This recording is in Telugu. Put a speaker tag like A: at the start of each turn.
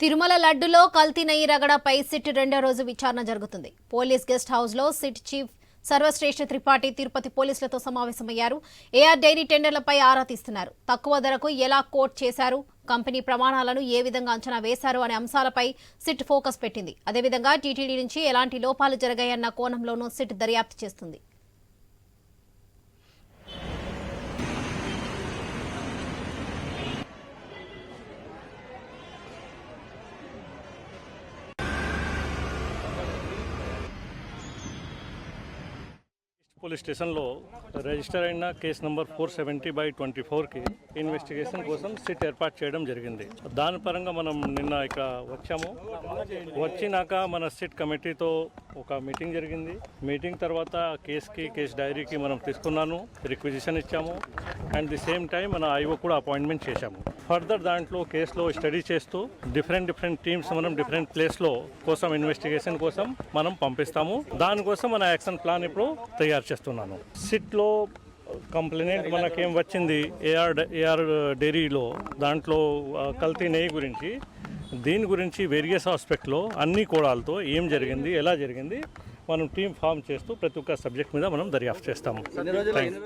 A: తిరుమల లడ్డులో కల్తీ నెయ్యి రగడపై సిట్ రెండో రోజు విచారణ జరుగుతుంది. పోలీస్ గెస్ట్ హౌస్లో సిట్ చీఫ్ సర్వశ్రేష్ఠ త్రిపాఠి తిరుపతి పోలీసులతో సమావేశమయ్యారు. ఏఆర్ డైరీ టెండర్లపై ఆరా తీస్తున్నారు. తక్కువ ధరకు ఎలా కోట్ చేశారు? కంపెనీ ప్రమాణాలను ఏ విధంగా అంచనా వేశారు అనే అంశాలపై సిట్ ఫోకస్ పెట్టింది. అదేవిధంగా టీటీడీ నుంచి ఎలాంటి లోపాలు జరిగాయన్న కోణంలోనూ సిట్ దర్యాప్తు చేస్తుంది.
B: పోలీస్ స్టేషన్లో రిజిస్టర్ అయిన case number four seventy by twenty ఫోర్కి ఇన్వెస్టిగేషన్ కోసం సిట్ ఏర్పాటు చేయడం జరిగింది. దాని పరంగా మనం నిన్న ఇక వచ్చాము. వచ్చినాక మన సిట్ కమిటీతో ఒక మీటింగ్ జరిగింది. మీటింగ్ తర్వాత కేసుకి కేసు డైరీకి మనం తీసుకున్నాను రిక్విజిషన్ ఇచ్చాము. అండ్ ది సేమ్ టైం మన ఐఓ కూడా అపాయింట్మెంట్ చేశాము. ఫర్దర్ దాంట్లో కేసులో స్టడీ చేస్తూ డిఫరెంట్ డిఫరెంట్ టీమ్స్ మనం డిఫరెంట్ ప్లేస్లో కోసం ఇన్వెస్టిగేషన్ కోసం మనం పంపిస్తాము. దానికోసం మన యాక్షన్ ప్లాన్ ఇప్పుడు తయారు చేస్తున్నాను. సిట్లో కంప్లైంట్ మనకేం వచ్చింది ఏఆర్ ఏఆర్ డైరీలో దాంట్లో కల్తీ నెయ్యి గురించి దీని గురించి వేరియస్ ఆస్పెక్ట్లో అన్ని కోణాలతో ఏం జరిగింది ఎలా జరిగింది మనం టీం ఫామ్ చేస్తూ ప్రతి ఒక్క సబ్జెక్ట్ మీద మనం దర్యాప్తు చేస్తాము. థ్యాంక్